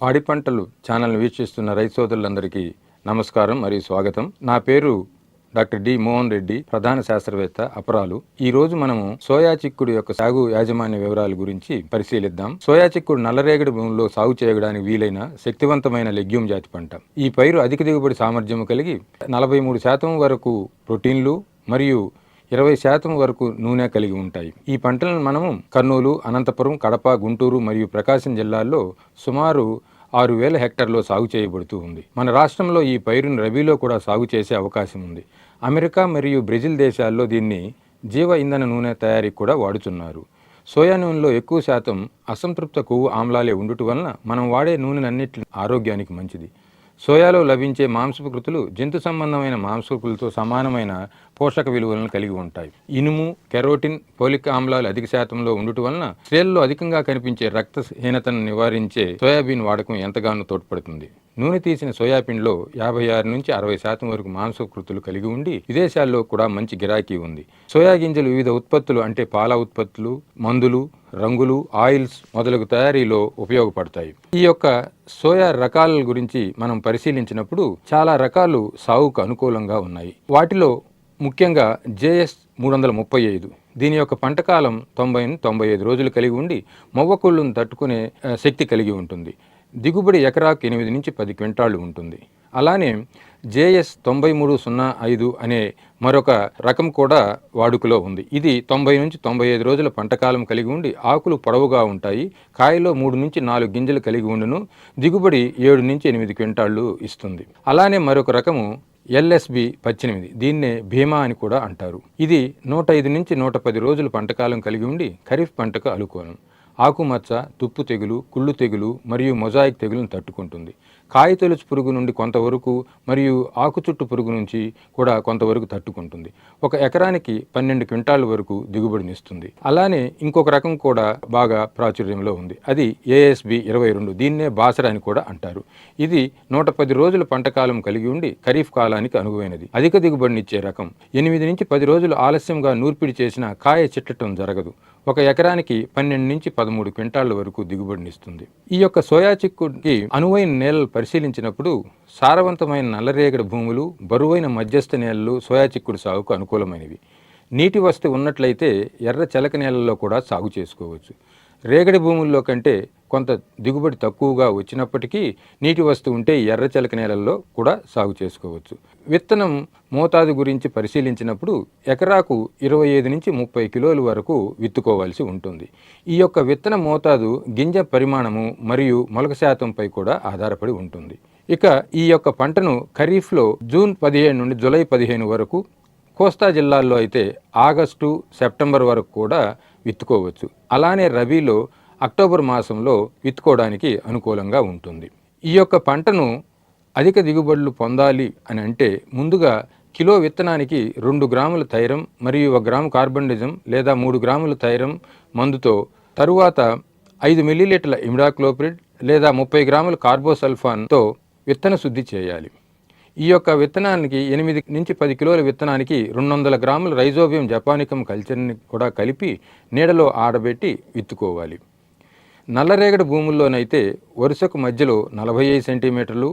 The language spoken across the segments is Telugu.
పాడి పంటలు ఛానల్ని వీక్షిస్తున్న రైతు సోదరులందరికీ నమస్కారం మరియు స్వాగతం. నా పేరు డాక్టర్ డి మోహన్ రెడ్డి ప్రధాన శాస్త్రవేత్త అపరాలు. ఈ రోజు మనము సోయా చిక్కుడు యొక్క సాగు యాజమాన్య వివరాల గురించి పరిశీలిద్దాం. సోయా చిక్కుడు నల్లరేగడి భూముల్లో సాగు చేయడానికి వీలైన శక్తివంతమైన లెగ్యూమ్ జాతి పంట. ఈ పైరు అధిక దిగుబడి సామర్థ్యం కలిగి నలభై మూడు శాతం వరకు ప్రోటీన్లు మరియు ఇరవై శాతం వరకు నూనె కలిగి ఉంటాయి. ఈ పంటలను మనము కర్నూలు అనంతపురం కడప గుంటూరు మరియు ప్రకాశం జిల్లాల్లో సుమారు ఆరు వేల హెక్టార్లో సాగు చేయబడుతూ ఉంది. మన రాష్ట్రంలో ఈ పైరును రబీలో కూడా సాగు చేసే అవకాశం ఉంది. అమెరికా మరియు బ్రెజిల్ దేశాల్లో దీన్ని జీవ ఇంధన నూనె తయారీకి కూడా వాడుతున్నారు. సోయా నూనెలో ఎక్కువ శాతం అసంతృప్త కొవ్వు ఆమ్లాలే ఉండుట వలన మనం వాడే నూనెనన్నిటి ఆరోగ్యానికి మంచిది. సోయాలో లభించే మాంసపు కృతులు జంతు సంబంధమైన మాంసకృతులతో సమానమైన పోషక విలువలను కలిగి ఉంటాయి. ఇనుము కెరోటిన్ పోలిక్ ఆమ్లాలు అధిక శాతంలో ఉండటం వలన స్త్రీల్లో అధికంగా కనిపించే రక్తహీనతను నివారించే సోయాబీన్ వాడకం ఎంతగానో తోడ్పడుతుంది. నూనె తీసిన సోయాబీన్లో యాభై ఆరు నుంచి అరవై శాతం వరకు మాంసకృతులు కలిగి ఉండి విదేశాల్లో కూడా మంచి గిరాకీ ఉంది. సోయా గింజలు వివిధ ఉత్పత్తులు అంటే పాల ఉత్పత్తులు మందులు రంగులు ఆయిల్స్ మొదలగు తయారీలో ఉపయోగపడతాయి. ఈ యొక్క సోయా రకాల గురించి మనం పరిశీలించినప్పుడు చాలా రకాలు సాగుకు అనుకూలంగా ఉన్నాయి. వాటిలో ముఖ్యంగా జేఎస్ మూడు వందల ముప్పై ఐదు. దీని యొక్క పంటకాలం తొంభై తొంభై ఐదు రోజులు కలిగి ఉండి మొవ్వకుళ్ళను తట్టుకునే శక్తి కలిగి ఉంటుంది. దిగుబడి ఎకరాకు ఎనిమిది నుంచి పది క్వింటాళ్ళు ఉంటుంది. అలానే జేఎస్ తొంభై మూడు సున్నా ఐదు అనే మరొక రకం కూడా వాడుకలో ఉంది. ఇది తొంభై నుంచి తొంభై ఐదు రోజుల పంటకాలం కలిగి ఉండి ఆకులు పొడవుగా ఉంటాయి. కాయలో మూడు నుంచి నాలుగు గింజలు కలిగి ఉండును. దిగుబడి ఏడు నుంచి ఎనిమిది క్వింటాళ్ళు ఇస్తుంది. అలానే మరొక రకము ఎల్ఎస్బి పద్దెనిమిది. దీన్నే భీమా అని కూడా అంటారు. ఇది నూట ఐదు నుంచి నూట పది రోజులు పంటకాలం కలిగి ఉండి ఖరీఫ్ పంటకు అనుకూలం ఆకుమచ్చ తుప్పు తెగులు కుళ్ళు తెగులు మరియు మొజాయిక్ తెగులను తట్టుకుంటుంది. కాయ తొలుచు పురుగు నుండి కొంతవరకు మరియు ఆకుచుట్టు పురుగు నుంచి కూడా కొంతవరకు తట్టుకుంటుంది. ఒక ఎకరానికి పన్నెండు క్వింటాల వరకు దిగుబడినిస్తుంది అలానే ఇంకొక రకం కూడా బాగా ప్రాచుర్యంలో ఉంది. అది ఏఎస్బి ఇరవై రెండు దీన్నే బాసర అని కూడా అంటారు. ఇది నూట పది రోజుల పంటకాలం కలిగి ఉండి ఖరీఫ్ కాలానికి అనువైనది అధిక దిగుబడినిచ్చే రకం. ఎనిమిది నుంచి పది రోజులు ఆలస్యంగా నూర్పిడి చేసిన కాయ చిట్టటం జరగదు. ఒక ఎకరానికి పన్నెండు నుంచి పదమూడు క్వింటాళ్ళ వరకు దిగుబడినిస్తుంది ఈ యొక్క సోయా చిక్కుకి అనువైన నేలలపై పరిశీలించినప్పుడు సారవంతమైన నల్లరేగడి భూములు బరువైన మధ్యస్థ నేలలు సోయా చిక్కుడు సాగుకు అనుకూలమైనవి. నీటి వసతి ఉన్నట్లయితే ఎర్ర చెలక నేలల్లో కూడా సాగు చేసుకోవచ్చు. రేగడి భూముల్లో కంటే కొంత దిగుబడి తక్కువగా వచ్చినప్పటికీ నీటి వస్తు ఉంటే ఎర్రచలక నేలల్లో కూడా సాగు చేసుకోవచ్చు. విత్తనం మోతాదు గురించి పరిశీలించినప్పుడు ఎకరాకు ఇరవై ఐదు నుంచి ముప్పై కిలోల వరకు విత్తుకోవాల్సి ఉంటుంది. ఈ యొక్క విత్తన మోతాదు గింజ పరిమాణము మరియు మొలక శాతంపై కూడా ఆధారపడి ఉంటుంది. ఇక ఈ యొక్క పంటను ఖరీఫ్లో జూన్ పదిహేను నుండి జూలై పదిహేను వరకు కోస్తా జిల్లాల్లో అయితే ఆగస్టు సెప్టెంబర్ వరకు కూడా విత్తుకోవచ్చు. అలానే రబీలో అక్టోబర్ మాసంలో విత్తుకోవడానికి అనుకూలంగా ఉంటుంది. ఈ యొక్క పంటను అధిక దిగుబడులు పొందాలి అని అంటే ముందుగా కిలో విత్తనానికి రెండు గ్రాముల తైరం మరియు ఒక గ్రాము కార్బన్డిజం లేదా మూడు గ్రాముల తైరం మందుతో తరువాత ఐదు మిల్లీలీటర్ల ఇమిడాక్లోప్రిడ్ లేదా ముప్పై గ్రాముల కార్బోసల్ఫాన్తో విత్తన శుద్ధి చేయాలి. ఈ యొక్క విత్తనానికి ఎనిమిది నుంచి పది కిలోల విత్తనానికి రెండు వందల గ్రాముల రైజోబియం జపానికం కల్చర్ని కూడా కలిపి నీడలో ఆడబెట్టి విత్తుకోవాలి. నల్లరేగడి భూముల్లోనైతే వరుసకు మధ్యలో నలభై ఐదు సెంటీమీటర్లు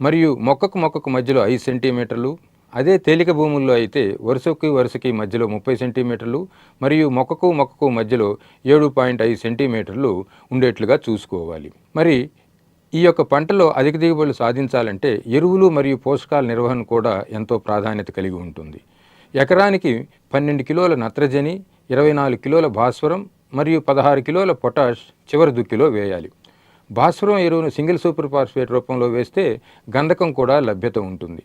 మరియు మొక్కకు మొక్కకు మధ్యలో ఐదు సెంటీమీటర్లు అదే తేలిక భూముల్లో అయితే వరుసకి వరుసకి మధ్యలో ముప్పై సెంటీమీటర్లు మరియు మొక్కకు మొక్కకు మధ్యలో ఏడు పాయింట్ ఐదు సెంటీమీటర్లు ఉండేట్లుగా చూసుకోవాలి. మరి ఈ యొక్క పంటలో అధిక దిగుబడులు సాధించాలంటే ఎరువులు మరియు పోషకాల నిర్వహణ కూడా ఎంతో ప్రాధాన్యత కలిగి ఉంటుంది. ఎకరానికి పన్నెండు కిలోల నత్రజని ఇరవై నాలుగు కిలోల భాస్వరం మరియు పదహారు కిలోల పొటాష్ చివరి దుక్కిలో వేయాలి. భాస్వరం ఎరువును సింగిల్ సూపర్ ఫాస్ఫేట్ రూపంలో వేస్తే గంధకం కూడా లభ్యత ఉంటుంది.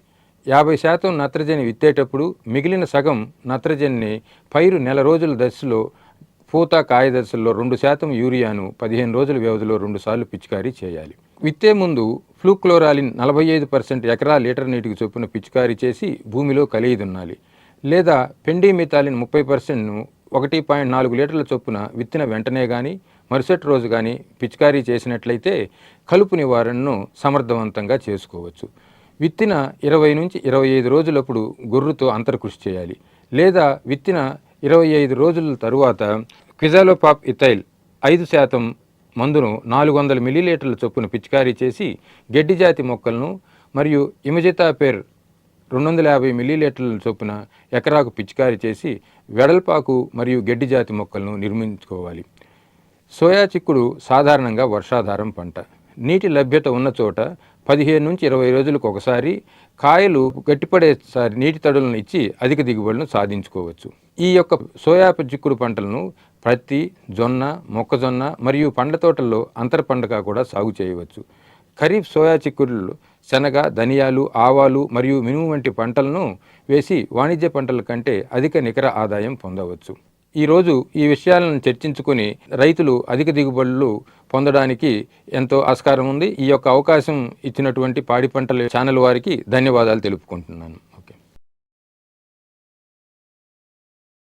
యాభై శాతం నత్రజని విత్తేటప్పుడు మిగిలిన సగం నత్రజనిని పైరు నెల రోజుల దశలో పూత కాయ దశల్లో రెండు శాతం యూరియాను పదిహేను రోజుల వ్యవధిలో రెండుసార్లు పిచికారీ చేయాలి. విత్తే ముందు ఫ్లూక్లోరాలిన్ నలభై ఐదు పర్సెంట్ ఎకరా లీటర్ నీటికి చొప్పున పిచికారీ చేసి భూమిలో కలిగి దున్నాలి లేదా పెండిమిథాలిన్ ముప్పై పర్సెంట్ను ఒకటి పాయింట్ నాలుగు లీటర్ల చొప్పున విత్తిన వెంటనే కానీ మరుసటి రోజు కానీ పిచికారీ చేసినట్లయితే కలుపు నివారణను సమర్థవంతంగా చేసుకోవచ్చు. విత్తిన ఇరవై నుంచి ఇరవై ఐదు రోజులప్పుడు గొర్రుతో అంతర్కృషి చేయాలి. లేదా విత్తిన ఇరవై ఐదు రోజుల తరువాత క్విజాలోపాప్ ఇథైల్ ఐదు శాతం మందును నాలుగు వందల మిల్లీలీటర్ల చొప్పున పిచికారీ చేసి గడ్డి జాతి మొక్కలను మరియు ఇమజితాపేర్ రెండు వందల యాభై మిల్లీలీటర్ల చొప్పున ఎకరాకు పిచికారీ చేసి వెడల్పాకు మరియు గడ్డి జాతి మొక్కలను నిర్మించుకోవాలి. సోయా చిక్కుడు సాధారణంగా వర్షాధారం పంట. నీటి లభ్యత ఉన్న చోట పదిహేను నుంచి ఇరవై రోజులకు ఒకసారి కాయలు గట్టిపడేసారి నీటి తడులను ఇచ్చి అధిక దిగుబడులను సాధించుకోవచ్చు. ఈ యొక్క సోయా చిక్కుడు పంటలను పత్తి జొన్న మొక్కజొన్న మరియు పండ్ల తోటల్లో అంతర పంటగా కూడా సాగు చేయవచ్చు. ఖరీఫ్ సోయా చిక్కుడులు శనగ ధనియాలు ఆవాలు మరియు మినుము వంటి పంటలను వేసి వాణిజ్య పంటల కంటే అధిక నికర ఆదాయం పొందవచ్చు. ఈరోజు ఈ విషయాలను చర్చించుకుని రైతులు అధిక దిగుబడులు పొందడానికి ఎంతో ఆస్కారం ఉంది. ఈ యొక్క అవకాశం ఇచ్చినటువంటి పాడి పంటల ఛానల్ వారికి ధన్యవాదాలు తెలుపుకుంటున్నాను.